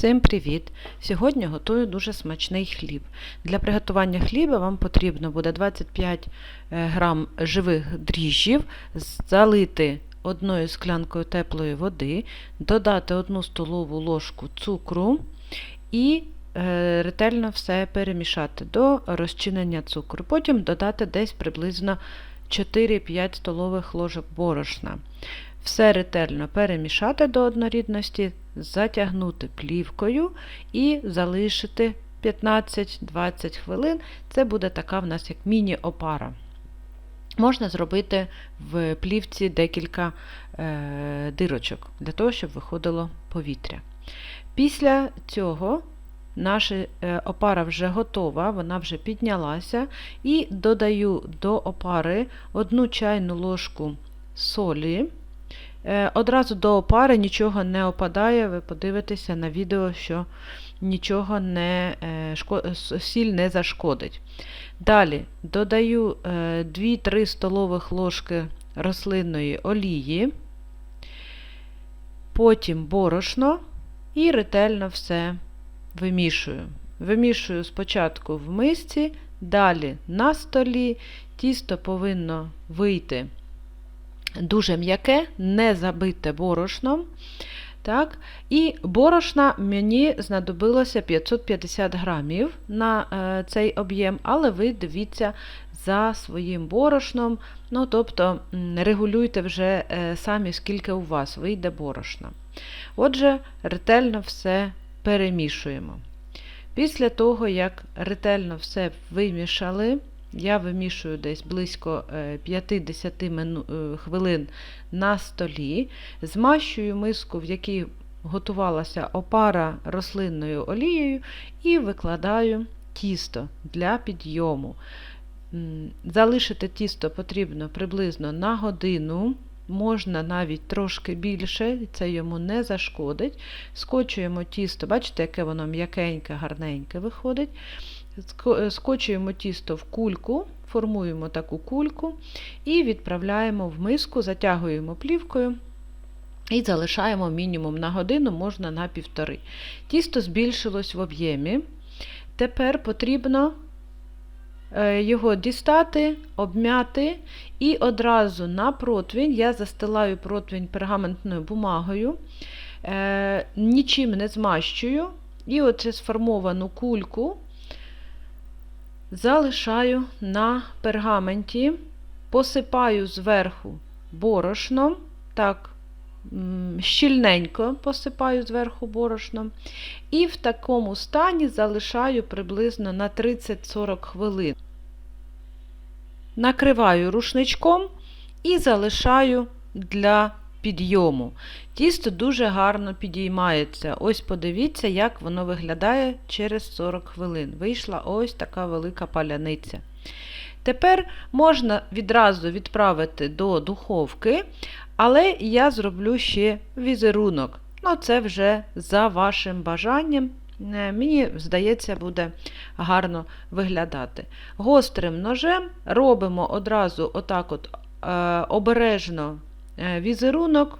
Всім привіт! Сьогодні готую дуже смачний хліб. Для приготування хліба вам потрібно буде 25 е, грам живих дріжджів, залити одною склянкою теплої води, додати 1 столову ложку цукру і е, ретельно все перемішати до розчинення цукру. Потім додати десь приблизно 4-5 столових ложок борошна. Все ретельно перемішати до однорідності, затягнути плівкою і залишити 15-20 хвилин. Це буде така в нас як міні-опара. Можна зробити в плівці декілька е, дирочок, для того, щоб виходило повітря. Після цього наша е, опара вже готова, вона вже піднялася, і додаю до опари 1 чайну ложку солі. Е, Одразу до опари нічого не опадає, ви подивитеся на відео, що нічого не, е, сіль не зашкодить. Далі додаю е, 2-3 столових ложки рослинної олії, потім борошно і ретельно все вимішую. Вимішую спочатку в мисці, далі на столі. Тісто повинно вийти дуже м'яке, не забите борошном. Так? І борошна мені знадобилося 550 грамів на е, цей об'єм, але ви дивіться за своїм борошном, ну, тобто регулюйте вже е, самі, скільки у вас вийде борошна. Отже, ретельно все перемішуємо. Після того, як ретельно все вимішали, я вимішую десь близько е, 50 е, хвилин на столі, змащую миску, в якій готувалася опара рослинною олією, і викладаю тісто для підйому. Залишити тісто потрібно приблизно на годину, можна навіть трошки більше, це йому не зашкодить. Скочуємо тісто, бачите, яке воно м'якеньке, гарненьке виходить. Е, Скочуємо тісто в кульку, формуємо таку кульку і відправляємо в миску, затягуємо плівкою і залишаємо мінімум на годину, можна на півтори. Тісто збільшилось в об'ємі. Тепер потрібно е, його дістати, обмяти і одразу на противень я застилаю противень пергаментною бумагою, е, нічим не змащую. І оце сформовану кульку залишаю на пергаменті, посипаю зверху борошном, так, щільненько посипаю зверху борошном, і в такому стані залишаю приблизно на 30-40 хвилин. Накриваю рушничком і залишаю для підйому. Тісто дуже гарно підіймається. Ось подивіться, як воно виглядає через 40 хвилин. Вийшла ось така велика паляниця. Тепер можна відразу відправити до духовки, але я зроблю ще візерунок. Ну, це вже за вашим бажанням. Е, Мені здається, буде гарно виглядати. Гострим ножем робимо одразу отак от е, обережно візерунок,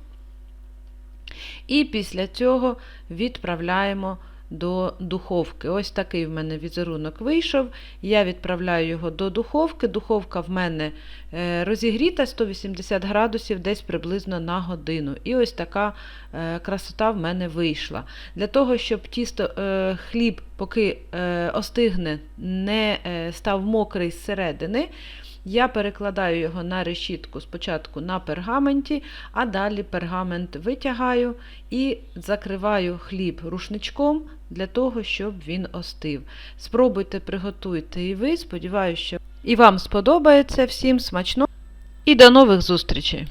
і після цього відправляємо до духовки. Ось такий в мене візерунок вийшов. Я відправляю його до духовки. Духовка в мене е, розігріта 180 градусів десь приблизно на годину. І ось така е, красота в мене вийшла. Для того, щоб тісто е, хліб, поки е, остигне, не е, став мокрий зсередини, я перекладаю його на решітку спочатку на пергаменті, а далі пергамент витягаю і закриваю хліб рушничком для того, щоб він остив. Спробуйте, приготуйте і ви. Сподіваюся, що і вам сподобається. Всім смачно і до нових зустрічей!